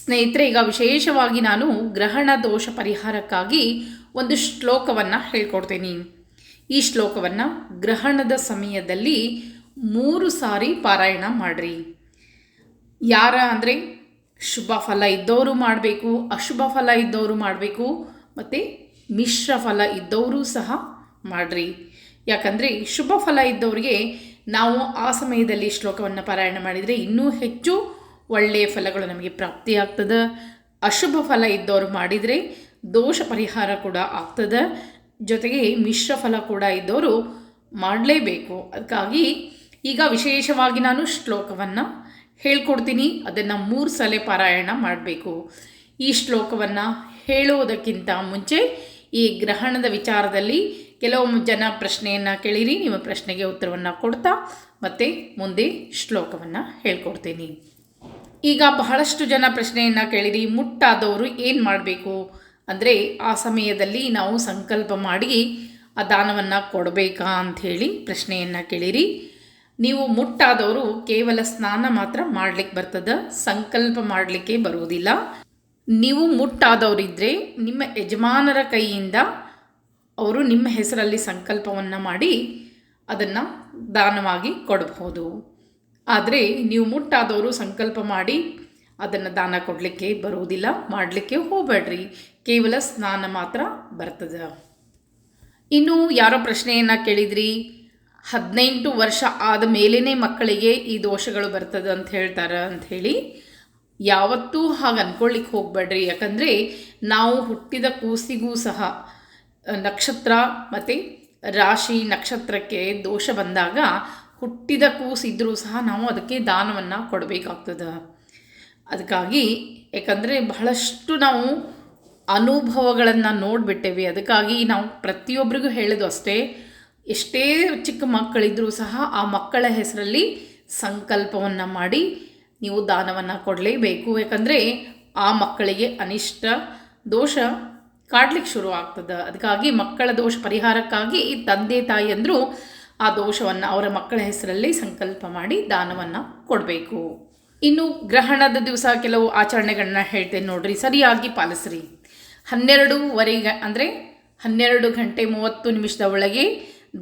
ಸ್ನೇಹಿತರೆ, ಈಗ ವಿಶೇಷವಾಗಿ ನಾನು ಗ್ರಹಣ ದೋಷ ಪರಿಹಾರಕ್ಕಾಗಿ ಒಂದು ಶ್ಲೋಕವನ್ನು ಹೇಳ್ಕೊಡ್ತೀನಿ. ಈ ಶ್ಲೋಕವನ್ನು ಗ್ರಹಣದ ಸಮಯದಲ್ಲಿ ಮೂರು ಸಾರಿ ಪಾರಾಯಣ ಮಾಡಿರಿ. ಯಾರ ಅಂದರೆ ಶುಭ ಫಲ ಇದ್ದವರು ಮಾಡಬೇಕು, ಅಶುಭ ಫಲ ಇದ್ದವರು ಮಾಡಬೇಕು, ಮತ್ತು ಮಿಶ್ರ ಫಲ ಇದ್ದವರು ಸಹ ಮಾಡಿರಿ. ಯಾಕಂದರೆ ಶುಭ ಫಲ ಇದ್ದವರಿಗೆ ನಾವು ಆ ಸಮಯದಲ್ಲಿ ಶ್ಲೋಕವನ್ನು ಪಾರಾಯಣ ಮಾಡಿದರೆ ಇನ್ನೂ ಹೆಚ್ಚು ಒಳ್ಳೆಯ ಫಲಗಳು ನಮಗೆ ಪ್ರಾಪ್ತಿಯಾಗ್ತದೆ ಅಶುಭ ಫಲ ಇದ್ದವರು ಮಾಡಿದರೆ ದೋಷ ಪರಿಹಾರ ಕೂಡ ಆಗ್ತದೆ. ಜೊತೆಗೆ ಮಿಶ್ರ ಫಲ ಕೂಡ ಇದ್ದವರು ಮಾಡಲೇಬೇಕು. ಅದಕ್ಕಾಗಿ ಈಗ ವಿಶೇಷವಾಗಿ ನಾನು ಶ್ಲೋಕವನ್ನು ಹೇಳ್ಕೊಡ್ತೀನಿ. ಅದನ್ನು ಮೂರು ಸಲ ಪಾರಾಯಣ ಮಾಡಬೇಕು. ಈ ಶ್ಲೋಕವನ್ನು ಹೇಳುವುದಕ್ಕಿಂತ ಮುಂಚೆ ಈ ಗ್ರಹಣದ ವಿಚಾರದಲ್ಲಿ ಕೆಲವು ಜನ ಪ್ರಶ್ನೆಯನ್ನು ಕೇಳಿರಿ, ನಿಮ್ಮ ಪ್ರಶ್ನೆಗೆ ಉತ್ತರವನ್ನು ಕೊಡ್ತಾ ಮತ್ತೆ ಮುಂದೆ ಶ್ಲೋಕವನ್ನು ಹೇಳ್ಕೊಡ್ತೀನಿ. ಈಗ ಬಹಳಷ್ಟು ಜನ ಪ್ರಶ್ನೆಯನ್ನು ಕೇಳಿರಿ, ಮುಟ್ಟಾದವರು ಏನು ಮಾಡಬೇಕು? ಅಂದರೆ ಆ ಸಮಯದಲ್ಲಿ ನಾವು ಸಂಕಲ್ಪ ಮಾಡಿ ಆ ದಾನವನ್ನು ಕೊಡಬೇಕಾ ಅಂಥೇಳಿ ಪ್ರಶ್ನೆಯನ್ನು ಕೇಳಿರಿ. ನೀವು ಮುಟ್ಟಾದವರು ಕೇವಲ ಸ್ನಾನ ಮಾತ್ರ ಮಾಡಲಿಕ್ಕೆ ಬರ್ತದೆ, ಸಂಕಲ್ಪ ಮಾಡಲಿಕ್ಕೆ ಬರುವುದಿಲ್ಲ. ನೀವು ಮುಟ್ಟಾದವರಿದ್ದರೆ ನಿಮ್ಮ ಯಜಮಾನರ ಕೈಯಿಂದ ಅವರು ನಿಮ್ಮ ಹೆಸರಲ್ಲಿ ಸಂಕಲ್ಪವನ್ನು ಮಾಡಿ ಅದನ್ನು ದಾನವಾಗಿ ಕೊಡಬಹುದು. ಆದರೆ ನೀವು ಮುಟ್ಟಾದವರು ಸಂಕಲ್ಪ ಮಾಡಿ ಅದನ್ನು ದಾನ ಕೊಡಲಿಕ್ಕೆ ಬರುವುದಿಲ್ಲ, ಮಾಡಲಿಕ್ಕೆ ಹೋಗಬೇಡ್ರಿ. ಕೇವಲ ಸ್ನಾನ ಮಾತ್ರ ಬರ್ತದೆ. ಇನ್ನು ಯಾರೋ ಪ್ರಶ್ನೆಯನ್ನು ಕೇಳಿದ್ರಿ? ಹದಿನೆಂಟು ವರ್ಷ ಆದ ಮೇಲೇ ಮಕ್ಕಳಿಗೆ ಈ ದೋಷಗಳು ಬರ್ತದೆ ಅಂತ ಹೇಳ್ತಾರೆ ಅಂಥೇಳಿ ಯಾವತ್ತೂ ಹಾಗೆ ಅಂದ್ಕೊಳ್ಳಿಕ್ಕೆ ಹೋಗಬೇಡ್ರಿ. ಯಾಕಂದರೆ ನಾವು ಹುಟ್ಟಿದ ಕೂಸಿಗೂ ಸಹ, ನಕ್ಷತ್ರ ಮತ್ತು ರಾಶಿ ನಕ್ಷತ್ರಕ್ಕೆ ದೋಷ ಬಂದಾಗ ಹುಟ್ಟಿದ ಕೂಸಿದ್ರೂ ಸಹ ನಾವು ಅದಕ್ಕೆ ದಾನವನ್ನು ಕೊಡಬೇಕಾಗ್ತದೆ. ಅದಕ್ಕಾಗಿ ಯಾಕಂದರೆ ಬಹಳಷ್ಟು ನಾವು ಅನುಭವಗಳನ್ನು ನೋಡಿಬಿಟ್ಟೇವೆ. ಅದಕ್ಕಾಗಿ ನಾವು ಪ್ರತಿಯೊಬ್ಬರಿಗೂ ಹೇಳೋದು ಅಷ್ಟೇ, ಎಷ್ಟೇ ಚಿಕ್ಕ ಮಕ್ಕಳಿದ್ರೂ ಸಹ ಆ ಮಕ್ಕಳ ಹೆಸರಲ್ಲಿ ಸಂಕಲ್ಪವನ್ನು ಮಾಡಿ ನೀವು ದಾನವನ್ನು ಕೊಡಲೇಬೇಕು. ಯಾಕಂದರೆ ಆ ಮಕ್ಕಳಿಗೆ ಅನಿಷ್ಟ ದೋಷ ಕಾಡ್ಲಿಕ್ಕೆ ಶುರು ಆಗ್ತದೆ. ಅದಕ್ಕಾಗಿ ಮಕ್ಕಳ ದೋಷ ಪರಿಹಾರಕ್ಕಾಗಿ ಈ ತಂದೆ ತಾಯಿಯಂದರು ಆ ದೋಷವನ್ನು ಅವರ ಮಕ್ಕಳ ಹೆಸರಲ್ಲಿ ಸಂಕಲ್ಪ ಮಾಡಿ ದಾನವನ್ನು ಕೊಡಬೇಕು. ಇನ್ನು ಗ್ರಹಣದ ದಿವಸ ಕೆಲವು ಆಚರಣೆಗಳನ್ನ ಹೇಳ್ತೇನೆ ನೋಡ್ರಿ, ಸರಿಯಾಗಿ ಪಾಲಿಸ್ರಿ. ಹನ್ನೆರಡೂವರೆಗೆ ಅಂದರೆ ಹನ್ನೆರಡು ಗಂಟೆ ಮೂವತ್ತು ನಿಮಿಷದ ಒಳಗೆ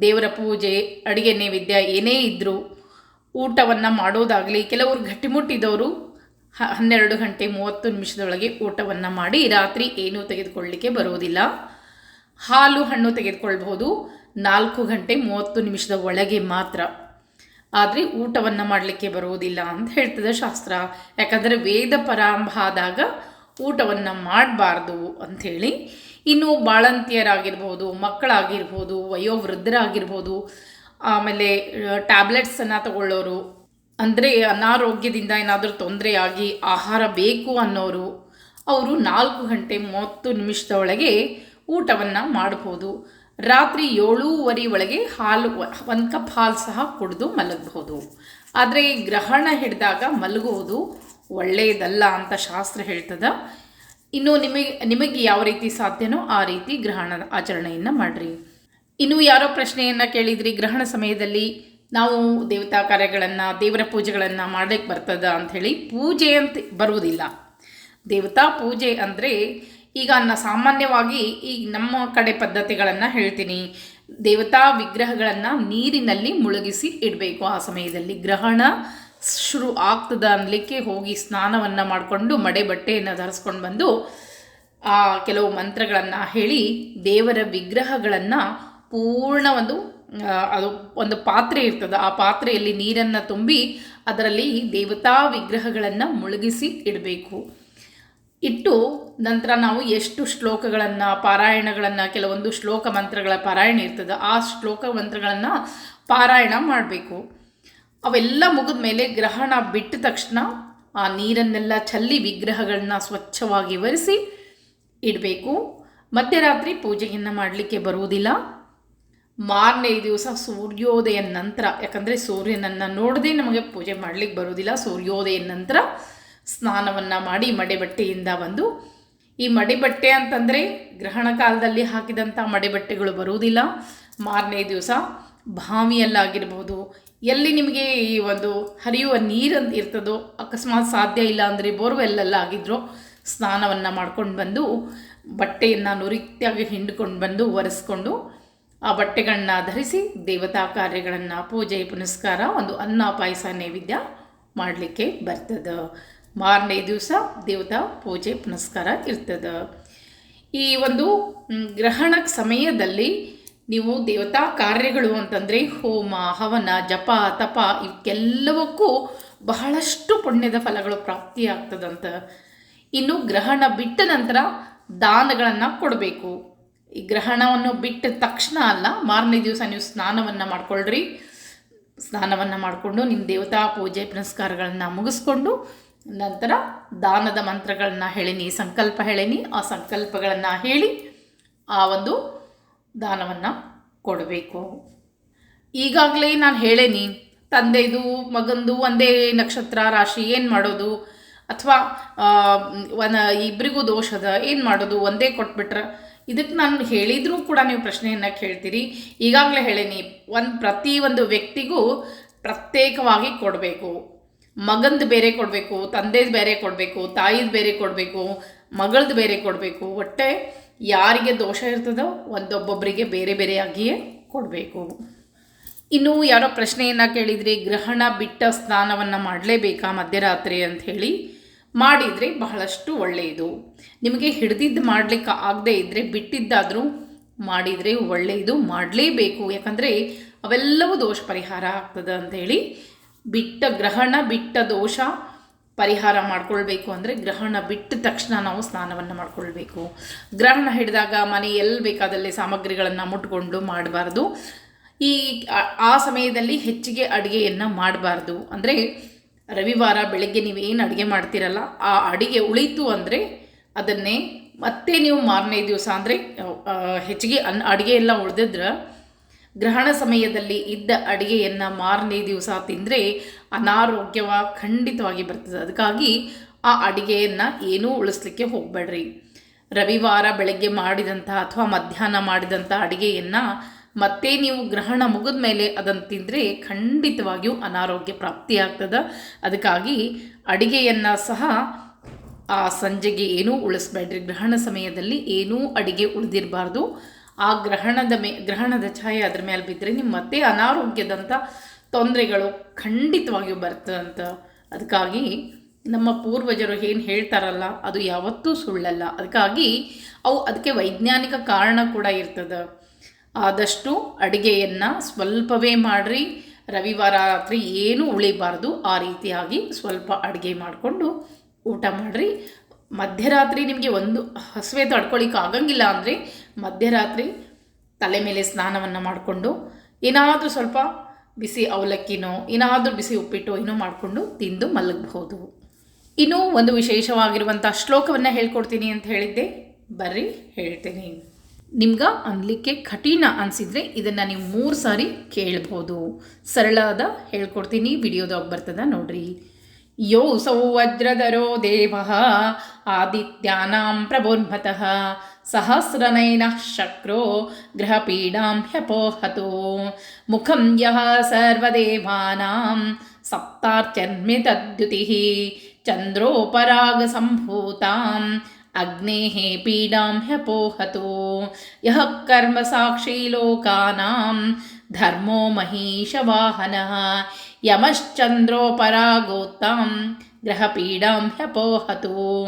ದೇವರ ಪೂಜೆ, ಅಡುಗೆ ನೈವೇದ್ಯ ಏನೇ ಇದ್ದರೂ ಊಟವನ್ನು ಮಾಡೋದಾಗಲಿ, ಕೆಲವರು ಗಟ್ಟಿಮುಟ್ಟಿದವರು ಹ, ಹನ್ನೆರಡು ಗಂಟೆ ಮೂವತ್ತು ನಿಮಿಷದೊಳಗೆ ಊಟವನ್ನು ಮಾಡಿ ರಾತ್ರಿ ಏನೂ ತೆಗೆದುಕೊಳ್ಳಲಿಕ್ಕೆ ಬರುವುದಿಲ್ಲ ಹಾಲು ಹಣ್ಣು ತೆಗೆದುಕೊಳ್ಬಹುದು. ನಾಲ್ಕು ಗಂಟೆ ಮೂವತ್ತು ನಿಮಿಷದ ಒಳಗೆ ಮಾತ್ರ. ಆದರೆ ಊಟವನ್ನು ಮಾಡಲಿಕ್ಕೆ ಬರುವುದಿಲ್ಲ ಅಂತ ಹೇಳ್ತದೆ ಶಾಸ್ತ್ರ. ಯಾಕಂದರೆ ವೇದ ಪರಾರಂಭ ಆದಾಗ ಊಟವನ್ನು ಮಾಡಬಾರ್ದು ಅಂಥೇಳಿ ಇನ್ನು ಬಾಳಂತಿಯರಾಗಿರ್ಬೋದು, ಮಕ್ಕಳಾಗಿರ್ಬೋದು, ವಯೋವೃದ್ಧರಾಗಿರ್ಬೋದು, ಆಮೇಲೆ ಟ್ಯಾಬ್ಲೆಟ್ಸನ್ನು ತಗೊಳ್ಳೋರು. ಅಂದರೆ ಅನಾರೋಗ್ಯದಿಂದ ಏನಾದರೂ ತೊಂದರೆಯಾಗಿ ಆಹಾರ ಬೇಕು ಅನ್ನೋರು, ಅವರು ನಾಲ್ಕು ಗಂಟೆ ಮೂವತ್ತು ನಿಮಿಷದ ಒಳಗೆ ಊಟವನ್ನು ಮಾಡ್ಬೋದು. ರಾತ್ರಿ ಏಳೂವರೆ ಒಳಗೆ ಹಾಲು, ಒಂದು ಕಪ್ ಹಾಲು ಸಹ ಕುಡಿದು ಮಲಗಬಹುದು. ಆದರೆ ಗ್ರಹಣ ಹಿಡಿದಾಗ ಮಲಗುವುದು ಒಳ್ಳೆಯದಲ್ಲ ಅಂತ ಶಾಸ್ತ್ರ ಹೇಳ್ತದೆ. ಇನ್ನು ನಿಮಗೆ ನಿಮಗೆ ಯಾವ ರೀತಿ ಸಾಧ್ಯನೋ ಆ ರೀತಿ ಗ್ರಹಣದ ಆಚರಣೆಯನ್ನು ಮಾಡಿರಿ. ಇನ್ನು ಯಾರೋ ಪ್ರಶ್ನೆಯನ್ನು ಕೇಳಿದ್ರಿ, ಗ್ರಹಣ ಸಮಯದಲ್ಲಿ ನಾವು ದೇವತಾ ಕಾರ್ಯಗಳನ್ನು, ದೇವರ ಪೂಜೆಗಳನ್ನು ಮಾಡಲಿಕ್ಕೆ ಬರ್ತದ ಅಂಥೇಳಿ ಪೂಜೆ ಅಂತ ಬರುವುದಿಲ್ಲ. ದೇವತಾ ಪೂಜೆ ಅಂದರೆ ಈಗ ನಾನು ಸಾಮಾನ್ಯವಾಗಿ ಈಗ ನಮ್ಮ ಕಡೆ ಪದ್ಧತಿಗಳನ್ನು ಹೇಳ್ತೀನಿ. ದೇವತಾ ವಿಗ್ರಹಗಳನ್ನು ನೀರಿನಲ್ಲಿ ಮುಳುಗಿಸಿ ಇಡಬೇಕು. ಆ ಸಮಯದಲ್ಲಿ ಗ್ರಹಣ ಶುರು ಆಗ್ತದ ಅನ್ನಲಿಕ್ಕೆ ಹೋಗಿ ಸ್ನಾನವನ್ನು ಮಾಡಿಕೊಂಡು ಮಡೆ ಬಟ್ಟೆಯನ್ನು ಧರಿಸ್ಕೊಂಡು ಬಂದು ಆ ಕೆಲವು ಮಂತ್ರಗಳನ್ನು ಹೇಳಿ ದೇವರ ವಿಗ್ರಹಗಳನ್ನು ಪೂರ್ಣ ಒಂದು ಅದು ಒಂದು ಪಾತ್ರೆ ಇರ್ತದೆ. ಆ ಪಾತ್ರೆಯಲ್ಲಿ ನೀರನ್ನು ತುಂಬಿ ಅದರಲ್ಲಿ ದೇವತಾ ವಿಗ್ರಹಗಳನ್ನು ಮುಳುಗಿಸಿ ಇಡಬೇಕು. ಇಟ್ಟು ನಂತರ ನಾವು ಎಷ್ಟು ಶ್ಲೋಕಗಳನ್ನು, ಪಾರಾಯಣಗಳನ್ನು, ಕೆಲವೊಂದು ಶ್ಲೋಕ ಮಂತ್ರಗಳ ಪಾರಾಯಣ ಇರ್ತದೆ, ಆ ಶ್ಲೋಕ ಮಂತ್ರಗಳನ್ನು ಪಾರಾಯಣ ಮಾಡಬೇಕು. ಅವೆಲ್ಲ ಮುಗಿದ ಮೇಲೆ ಗ್ರಹಣ ಬಿಟ್ಟ ತಕ್ಷಣ ಆ ನೀರನ್ನೆಲ್ಲ ಚಲ್ಲಿ ವಿಗ್ರಹಗಳನ್ನ ಸ್ವಚ್ಛವಾಗಿ ಒರೆಸಿ ಇಡಬೇಕು. ಮಧ್ಯರಾತ್ರಿ ಪೂಜೆಯನ್ನು ಮಾಡಲಿಕ್ಕೆ ಬರುವುದಿಲ್ಲ. ಮಾರನೇ ದಿವಸ ಸೂರ್ಯೋದಯ ನಂತರ, ಯಾಕಂದರೆ ಸೂರ್ಯನನ್ನು ನೋಡದೆ ನಮಗೆ ಪೂಜೆ ಮಾಡಲಿಕ್ಕೆ ಬರುವುದಿಲ್ಲ ಸೂರ್ಯೋದಯ ನಂತರ ಸ್ನಾನವನ್ನು ಮಾಡಿ ಮಡಿಬಟ್ಟೆಯಿಂದ ಬಂದು, ಈ ಮಡಿಬಟ್ಟೆ ಅಂತಂದರೆ ಗ್ರಹಣ ಕಾಲದಲ್ಲಿ ಹಾಕಿದಂಥ ಮಡಿಬಟ್ಟೆಗಳು ಬರುವುದಿಲ್ಲ. ಮಾರನೇ ದಿವಸ ಬಾವಿಯಲ್ಲಾಗಿರ್ಬೋದು, ಎಲ್ಲಿ ನಿಮಗೆ ಈ ಒಂದು ಹರಿಯುವ ನೀರು ಇರ್ತದೋ, ಅಕಸ್ಮಾತ್ ಸಾಧ್ಯ ಇಲ್ಲ ಅಂದರೆ ಬೋರ್ವೆಲ್ಲೆಲ್ಲ ಆಗಿದ್ರೋ, ಸ್ನಾನವನ್ನು ಮಾಡ್ಕೊಂಡು ಬಂದು, ಬಟ್ಟೆಯನ್ನು ನುರಿತ್ಯಾಗಿ ಹಿಂಡ್ಕೊಂಡು ಬಂದು ಒರೆಸ್ಕೊಂಡು, ಆ ಬಟ್ಟೆಗಳನ್ನ ಧರಿಸಿ ದೇವತಾ ಕಾರ್ಯಗಳನ್ನು ಪೂಜೆ, ಪುನಸ್ಕಾರ, ಒಂದು ಅನ್ನ, ಪಾಯಸ, ನೈವೇದ್ಯ ಮಾಡಲಿಕ್ಕೆ ಬರ್ತದೆ. ಮಾರನೇ ದಿವಸ ದೇವತಾ ಪೂಜೆ ಪುನಸ್ಕಾರ ಇರ್ತದೆ. ಈ ಒಂದು ಗ್ರಹಣ ಸಮಯದಲ್ಲಿ ನೀವು ದೇವತಾ ಕಾರ್ಯಗಳು ಅಂತಂದರೆ ಹೋಮ, ಹವನ, ಜಪ, ತಪ ಇವಕ್ಕೆಲ್ಲವಕ್ಕೂ ಬಹಳಷ್ಟು ಪುಣ್ಯದ ಫಲಗಳು ಪ್ರಾಪ್ತಿಯಾಗ್ತದಂತ. ಇನ್ನು ಗ್ರಹಣ ಬಿಟ್ಟ ನಂತರ ದಾನಗಳನ್ನು ಕೊಡಬೇಕು. ಈ ಗ್ರಹಣವನ್ನು ಬಿಟ್ಟ ತಕ್ಷಣ ಅಲ್ಲ, ಮಾರನೇ ದಿವಸ ನೀವು ಸ್ನಾನವನ್ನು ಮಾಡ್ಕೊಳ್ರಿ. ಸ್ನಾನವನ್ನು ಮಾಡಿಕೊಂಡು ನಿಮ್ಮ ದೇವತಾ ಪೂಜೆ ಪುನಸ್ಕಾರಗಳನ್ನು ಮುಗಿಸ್ಕೊಂಡು ನಂತರ ದಾನದ ಮಂತ್ರಗಳನ್ನ ಹೇಳಿನಿ, ಸಂಕಲ್ಪ ಹೇಳೀನಿ. ಆ ಸಂಕಲ್ಪಗಳನ್ನು ಹೇಳಿ ಆ ಒಂದು ದಾನವನ್ನು ಕೊಡಬೇಕು. ಈಗಾಗಲೇ ನಾನು ಹೇಳೇನಿ, ತಂದೆದು, ಮಗಂದು ಒಂದೇ ನಕ್ಷತ್ರ ರಾಶಿ ಏನು ಮಾಡೋದು? ಅಥವಾ ಒನ್ ಇಬ್ಬರಿಗೂ ದೋಷದ ಏನು ಮಾಡೋದು? ಒಂದೇ ಕೊಟ್ಬಿಟ್ರೆ ಇದಕ್ಕೆ ನಾನು ಹೇಳಿದರೂ ಕೂಡ ನೀವು ಪ್ರಶ್ನೆಯನ್ನು ಕೇಳ್ತೀರಿ. ಈಗಾಗಲೇ ಹೇಳೇನಿ, ಒಂದು ಪ್ರತಿ ಒಂದು ವ್ಯಕ್ತಿಗೂ ಪ್ರತ್ಯೇಕವಾಗಿ ಕೊಡಬೇಕು. ಮಗಂದು ಬೇರೆ ಕೊಡಬೇಕು, ತಂದೆದು ಬೇರೆ ಕೊಡಬೇಕು, ತಾಯಿದು ಬೇರೆ ಕೊಡಬೇಕು ಮಗಳದ್ದು ಬೇರೆ ಕೊಡಬೇಕು, ಒಟ್ಟೆ ಯಾರಿಗೆ ದೋಷ ಇರ್ತದೋ ಒಂದೊಬ್ಬೊಬ್ಬರಿಗೆ ಬೇರೆ ಬೇರೆಯಾಗಿಯೇ ಕೊಡಬೇಕು. ಇನ್ನು ಯಾರೋ ಪ್ರಶ್ನೆಯನ್ನು ಕೇಳಿದ್ರಿ ಗ್ರಹಣ ಬಿಟ್ಟ ಸ್ನಾನವನ್ನು ಮಾಡಲೇಬೇಕಾ ಮಧ್ಯರಾತ್ರಿ ಅಂತ ಹೇಳಿ ಮಾಡಿದರೆ ಬಹಳಷ್ಟು ಒಳ್ಳೆಯದು. ನಿಮಗೆ ಹಿಡಿದಿದ್ದು ಮಾಡಲಿಕ್ಕೆ ಆಗದೇ ಇದ್ದರೆ ಬಿಟ್ಟಿದ್ದಾದರೂ ಮಾಡಿದರೆ ಒಳ್ಳೆಯದು, ಮಾಡಲೇಬೇಕು. ಯಾಕಂದರೆ ಅವೆಲ್ಲವೂ ದೋಷ ಪರಿಹಾರ ಆಗ್ತದೆ ಅಂಥೇಳಿ ಬಿಟ್ಟ ಗ್ರಹಣ, ಬಿಟ್ಟ ದೋಷ ಪರಿಹಾರ ಮಾಡ್ಕೊಳ್ಬೇಕು ಅಂದರೆ ಗ್ರಹಣ ಬಿಟ್ಟ ತಕ್ಷಣ ನಾವು ಸ್ನಾನವನ್ನು ಮಾಡಿಕೊಳ್ಬೇಕು. ಗ್ರಹಣ ಹಿಡಿದಾಗ ಮನೆ ಎಲ್ಲಿ ಬೇಕಾದಲ್ಲಿ ಸಾಮಗ್ರಿಗಳನ್ನು ಮುಟ್ಕೊಂಡು ಮಾಡಬಾರ್ದು. ಈ ಆ- ಸಮಯದಲ್ಲಿ ಹೆಚ್ಚಿಗೆ ಅಡುಗೆಯನ್ನು ಮಾಡಬಾರ್ದು. ಅಂದರೆ ರವಿವಾರ ಬೆಳಗ್ಗೆ ನೀವೇನು ಅಡುಗೆ ಮಾಡ್ತೀರಲ್ಲ, ಆ ಅಡುಗೆ ಉಳಿತು ಅಂದರೆ ಅದನ್ನೇ ಮತ್ತೆ ನೀವು ಮಾರನೇ ದಿವಸ ಅಂದರೆ ಹೆಚ್ಚಿಗೆ ಅನ್, ಅಡುಗೆ ಎಲ್ಲ ಉಳಿದಿದ್ರೆ ಗ್ರಹಣ ಸಮಯದಲ್ಲಿ ಇದ್ದ ಅಡುಗೆಯನ್ನು ಮಾರನೇ ದಿವಸ ತಿಂದರೆ ಅನಾರೋಗ್ಯವ ಖಂಡಿತವಾಗಿ ಬರ್ತದೆ. ಅದಕ್ಕಾಗಿ ಆ ಅಡುಗೆಯನ್ನು ಏನೂ ಉಳಿಸ್ಲಿಕ್ಕೆ ಹೋಗಬೇಡ್ರಿ. ರವಿವಾರ ಬೆಳಗ್ಗೆ ಮಾಡಿದಂಥ ಅಥವಾ ಮಧ್ಯಾಹ್ನ ಮಾಡಿದಂಥ ಅಡುಗೆಯನ್ನು ಮತ್ತೆ ನೀವು ಗ್ರಹಣ ಮುಗಿದ ಮೇಲೆ ಅದನ್ನು ತಿಂದರೆ ಖಂಡಿತವಾಗಿಯೂ ಅನಾರೋಗ್ಯ ಪ್ರಾಪ್ತಿಯಾಗ್ತದೆ ಅದಕ್ಕಾಗಿ ಅಡಿಗೆಯನ್ನು ಸಹ ಆ ಸಂಜೆಗೆ ಏನೂ ಉಳಿಸ್ಬೇಡ್ರಿ. ಗ್ರಹಣ ಸಮಯದಲ್ಲಿ ಏನೂ ಅಡಿಗೆ ಉಳಿದಿರಬಾರ್ದು. ಆ ಗ್ರಹಣದ ಮೇ, ಗ್ರಹಣದ ಛಾಯೆ ಅದ್ರ ಮೇಲೆ ಬಿದ್ದರೆ ನಿಮ್ಮ ಮತ್ತೆ ಅನಾರೋಗ್ಯದಂಥ ತೊಂದರೆಗಳು ಖಂಡಿತವಾಗಿಯೂ ಬರ್ತದಂತ. ಅದಕ್ಕಾಗಿ ನಮ್ಮ ಪೂರ್ವಜರು ಏನು ಹೇಳ್ತಾರಲ್ಲ, ಅದು ಯಾವತ್ತೂ ಸುಳ್ಳಲ್ಲ. ಅದಕ್ಕಾಗಿ ಅವು ಅದಕ್ಕೆ ವೈಜ್ಞಾನಿಕ ಕಾರಣ ಕೂಡ ಇರ್ತದೆ. ಆದಷ್ಟು ಅಡುಗೆಯನ್ನು ಸ್ವಲ್ಪವೇ ಮಾಡಿರಿ, ರವಿವಾರ ರಾತ್ರಿ ಏನೂ ಉಳಿಬಾರ್ದು, ಆ ರೀತಿಯಾಗಿ ಸ್ವಲ್ಪ ಅಡುಗೆ ಮಾಡಿಕೊಂಡು ಊಟ ಮಾಡಿರಿ. ಮಧ್ಯರಾತ್ರಿ ನಿಮಗೆ ಒಂದು ಹಸುವೆ ತಡ್ಕೊಳಿಕ್ಕೆ ಆಗಂಗಿಲ್ಲ ಅಂದರೆ ಮಧ್ಯರಾತ್ರಿ ತಲೆ ಮೇಲೆ ಸ್ನಾನವನ್ನು ಮಾಡಿಕೊಂಡು ಏನಾದರೂ ಸ್ವಲ್ಪ ಬಿಸಿ ಅವಲಕ್ಕಿನೋ, ಏನಾದರೂ ಬಿಸಿ ಉಪ್ಪಿಟ್ಟು ಏನೋ ಮಾಡಿಕೊಂಡು ತಿಂದು ಮಲಗಬಹುದು. ಇನ್ನು ಒಂದು ವಿಶೇಷವಾಗಿರುವಂಥ ಶ್ಲೋಕವನ್ನು ಹೇಳ್ಕೊಡ್ತೀನಿ ಅಂತ ಹೇಳಿದ್ದೆ. ಬರ್ರಿ, ಹೇಳ್ತೀನಿ. ನಿಮ್ಗೆ ಅನ್ಲಿಕ್ಕೆ ಕಠಿಣ ಅನಿಸಿದರೆ ಇದನ್ನು ನೀವು ಮೂರು ಸಾರಿ ಕೇಳ್ಬೋದು. ಸರಳಾದ ಹೇಳ್ಕೊಡ್ತೀನಿ ವಿಡಿಯೋದಾಗ ಬರ್ತದ ನೋಡ್ರಿ. ಯೋಸೌ ವಜ್ರಧರೋ ದೇವ, ಆದಿತ್ಯಾನಾಂ ಪ್ರಬೋನ್ಮತಃ सहस्रनयनः शक्रो गृहपीडां ह्यपोहतु। मुखं यः सर्वदेवानां सप्तार्चन्मितद्युतिः चन्द्रोपरागसम्भूताम् अग्नेः पीडां ह्यपोहतु। यः कर्मसाक्षी लोकानां धर्मो महीषवाहनः यमश्चन्द्रोपरागोताम् ग्रहपीडां ह्यपोहतु।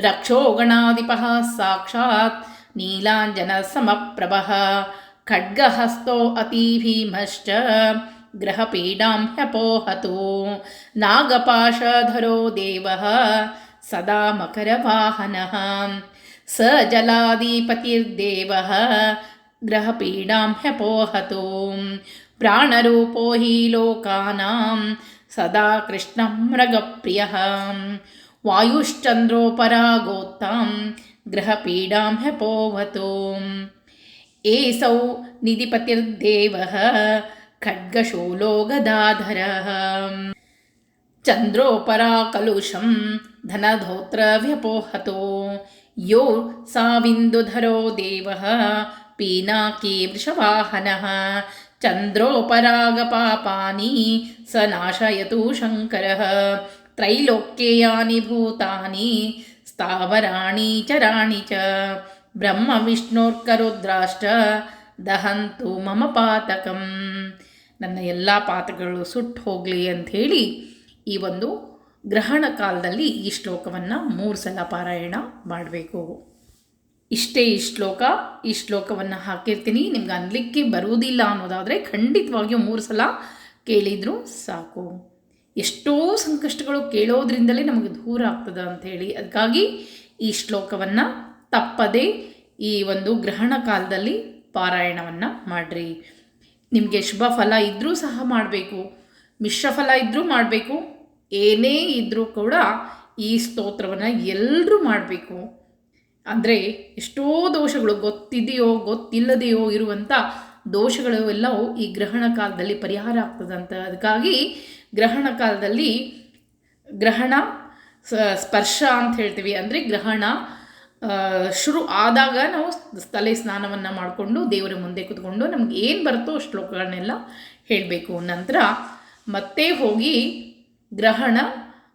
रक्षोगणाधिपः साक्षात् नीलाञ्जनसमप्रभः। खड्गहस्तो अतिभीमश्च ग्रहपीडां ह्यपोहतु। नागपाशधरो देवः सदा मकरवाहनः। स जलाधिपतिर्देवः ग्रहपीडां ह्यपोहतु। प्राणरूपो हि लोकानां सदा कृष्णं मृगप्रियः। वायुश्चन्द्रोपरागोत्तां गृहपीडां ह्यपोवतु एसौ निधिपतिर्देवः खड्गशूलो गदाधरः चन्द्रोपराकलुषं धनधोत्र व्यपोहतु यो साविन्दुधरो देवः पीनाकी वृषवाहनः। ನಾಶಯತು ಶಂಕರ ತ್ರೈಲೋಕ್ಯಾನಿ ಭೂತಾನಿ ಸ್ಥಾವರಾಣಿ ಚರಾಣಿ ಚ ಬ್ರಹ್ಮ ವಿಷ್ಣೋರ್ಕರುದ್ರಾಷ್ಟ ದಹಂತು ಮಮ ಪಾತಕಂ ನನ್ನ ಎಲ್ಲ ಪಾತಕಗಳು ಸುಟ್ಟು ಹೋಗಲಿ ಅಂಥೇಳಿ ಈ ಒಂದು ಗ್ರಹಣ ಕಾಲದಲ್ಲಿ ಈ ಶ್ಲೋಕವನ್ನು ಮೂರು ಸಲ ಪಾರಾಯಣ ಮಾಡಬೇಕು. ಇಷ್ಟೇ ಈ ಶ್ಲೋಕ, ಈ ಶ್ಲೋಕವನ್ನು ಹಾಕಿರ್ತೀನಿ. ನಿಮ್ಗೆ ಅನ್ಲಿಕ್ಕೆ ಬರುವುದಿಲ್ಲ ಅನ್ನೋದಾದರೆ ಖಂಡಿತವಾಗಿಯೂ ಮೂರು ಸಲ ಕೇಳಿದರೂ ಸಾಕು. ಎಷ್ಟೋ ಸಂಕಷ್ಟಗಳು ಕೇಳೋದ್ರಿಂದಲೇ ನಮಗೆ ದೂರ ಆಗ್ತದೆ ಅಂಥೇಳಿ ಅದಕ್ಕಾಗಿ ಈ ಶ್ಲೋಕವನ್ನು ತಪ್ಪದೇ ಈ ಒಂದು ಗ್ರಹಣ ಕಾಲದಲ್ಲಿ ಪಾರಾಯಣವನ್ನು ಮಾಡಿರಿ. ನಿಮಗೆ ಶುಭ ಫಲ ಇದ್ದರೂ ಸಹ ಮಾಡಬೇಕು. ಮಿಶ್ರ ಫಲ ಇದ್ದರೂ ಮಾಡಬೇಕು. ಏನೇ ಇದ್ದರೂ ಕೂಡ ಈ ಸ್ತೋತ್ರವನ್ನು ಎಲ್ಲರೂ ಮಾಡಬೇಕು. ಅಂದರೆ ಎಷ್ಟೋ ದೋಷಗಳು ಗೊತ್ತಿದೆಯೋ, ಗೊತ್ತಿಲ್ಲದೆಯೋ ಇರುವಂಥ ದೋಷಗಳು ಎಲ್ಲವೂ ಈ ಗ್ರಹಣ ಕಾಲದಲ್ಲಿ ಪರಿಹಾರ ಆಗ್ತದಂತ ಅದಕ್ಕಾಗಿ ಗ್ರಹಣ ಕಾಲದಲ್ಲಿ ಗ್ರಹಣ ಸ್ಪರ್ಶ ಅಂತ ಹೇಳ್ತೀವಿ. ಅಂದರೆ ಗ್ರಹಣ ಶುರು ಆದಾಗ ನಾವು ತಲೆ ಸ್ನಾನವನ್ನು ಮಾಡಿಕೊಂಡು ದೇವರ ಮುಂದೆ ಕುತ್ಕೊಂಡು ನಮ್ಗೆ ಏನು ಬರುತ್ತೋ ಶ್ಲೋಕಗಳನ್ನೆಲ್ಲ ಹೇಳಬೇಕು. ನಂತರ ಮತ್ತೆ ಹೋಗಿ ಗ್ರಹಣ,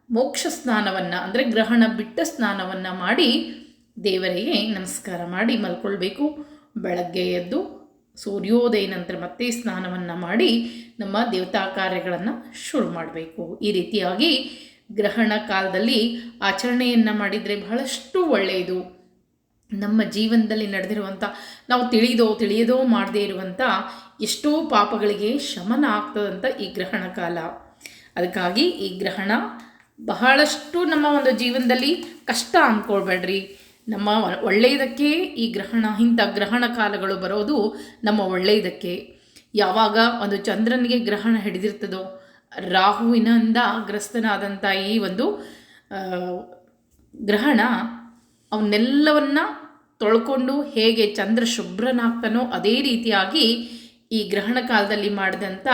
ಮೋಕ್ಷ ಸ್ನಾನವನ್ನು, ಅಂದರೆ ಗ್ರಹಣ ಬಿಟ್ಟ ಸ್ನಾನವನ್ನು ಮಾಡಿ ದೇವರಿಗೆ ನಮಸ್ಕಾರ ಮಾಡಿ ಮಲ್ಕೊಳ್ಬೇಕು. ಬೆಳಗ್ಗೆ ಎದ್ದು ಸೂರ್ಯೋದಯ ನಂತರ ಮತ್ತೆ ಸ್ನಾನವನ್ನು ಮಾಡಿ ನಮ್ಮ ದೇವತಾ ಕಾರ್ಯಗಳನ್ನು ಶುರು ಮಾಡಬೇಕು. ಈ ರೀತಿಯಾಗಿ ಗ್ರಹಣ ಕಾಲದಲ್ಲಿ ಆಚರಣೆಯನ್ನು ಮಾಡಿದರೆ ಬಹಳಷ್ಟು ಒಳ್ಳೆಯದು. ನಮ್ಮ ಜೀವನದಲ್ಲಿ ನಡೆದಿರುವಂಥ ನಾವು ತಿಳಿದೋ ತಿಳಿಯದೋ ಮಾಡದೇ ಇರುವಂಥ ಎಷ್ಟೋ ಪಾಪಗಳಿಗೆ ಶಮನ ಆಗ್ತದಂತ ಈ ಗ್ರಹಣ ಕಾಲ. ಅದಕ್ಕಾಗಿ ಈ ಗ್ರಹಣ ಬಹಳಷ್ಟು ನಮ್ಮ ಒಂದು ಜೀವನದಲ್ಲಿ ಕಷ್ಟ ಅಂದ್ಕೊಳ್ಬೇಡ್ರಿ ನಮ್ಮ ಒಳ್ಳೆಯದಕ್ಕೆ ಈ ಗ್ರಹಣ, ಇಂಥ ಗ್ರಹಣ ಕಾಲಗಳು ಬರೋದು ನಮ್ಮ ಒಳ್ಳೆಯದಕ್ಕೆ. ಯಾವಾಗ ಒಂದು ಚಂದ್ರನಿಗೆ ಗ್ರಹಣ ಹಿಡಿದಿರ್ತದೋ, ರಾಹುವಿನಿಂದ ಗ್ರಸ್ತನಾದಂಥ ಈ ಒಂದು ಗ್ರಹಣ ಅವನ್ನೆಲ್ಲವನ್ನ ತೊಳ್ಕೊಂಡು ಹೇಗೆ ಚಂದ್ರ ಶುಭ್ರನಾಗ್ತಾನೋ ಅದೇ ರೀತಿಯಾಗಿ ಈ ಗ್ರಹಣ ಕಾಲದಲ್ಲಿ ಮಾಡಿದಂಥ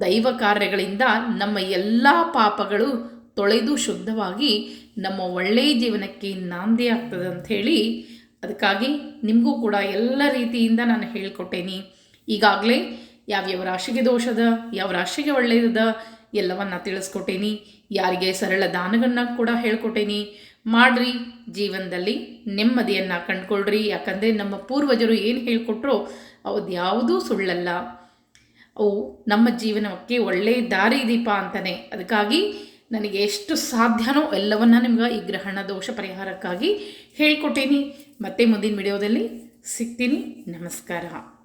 ದೈವ ಕಾರ್ಯಗಳಿಂದ ನಮ್ಮ ಎಲ್ಲ ಪಾಪಗಳು ತೊಳೆದು ಶುದ್ಧವಾಗಿ ನಮ್ಮ ಒಳ್ಳೆಯ ಜೀವನಕ್ಕೆ ನಾಂದಿ ಆಗ್ತದೆ ಅಂಥೇಳಿ ಅದಕ್ಕಾಗಿ ನಿಮಗೂ ಕೂಡ ಎಲ್ಲ ರೀತಿಯಿಂದ ನಾನು ಹೇಳಿಕೊಟ್ಟೇನಿ. ಈಗಾಗಲೇ ಯಾವ್ಯಾವ ರಾಶಿಗೆ ದೋಷದ, ಯಾವ ರಾಶಿಗೆ ಒಳ್ಳೆಯದ ಎಲ್ಲವನ್ನ ತಿಳಿಸ್ಕೊಟ್ಟೇನಿ. ಯಾರಿಗೆ ಸರಳ ದಾನಗಳನ್ನ ಕೂಡ ಹೇಳ್ಕೊಟ್ಟೇನಿ. ಮಾಡ್ರಿ, ಜೀವನದಲ್ಲಿ ನೆಮ್ಮದಿಯನ್ನು ಕಂಡುಕೊಳ್ಳ್ರಿ ಯಾಕಂದರೆ ನಮ್ಮ ಪೂರ್ವಜರು ಏನು ಹೇಳಿಕೊಟ್ರು ಅದು ಯಾವುದೂ ಸುಳ್ಳಲ್ಲ. ಅವು ನಮ್ಮ ಜೀವನಕ್ಕೆ ಒಳ್ಳೆಯ ದಾರಿ ದೀಪ ಅಂತಾನೆ. ಅದಕ್ಕಾಗಿ ನನಗೆ ಎಷ್ಟು ಸಾಧ್ಯನೋ ಎಲ್ಲವನ್ನ ನಿಮ್ಗೆ ಈ ಗ್ರಹಣ ದೋಷ ಪರಿಹಾರಕ್ಕಾಗಿ ಹೇಳ್ಕೊಟ್ಟೇನಿ. ಮತ್ತೆ ಮುಂದಿನ ವಿಡಿಯೋದಲ್ಲಿ ಸಿಗ್ತೀನಿ. ನಮಸ್ಕಾರ.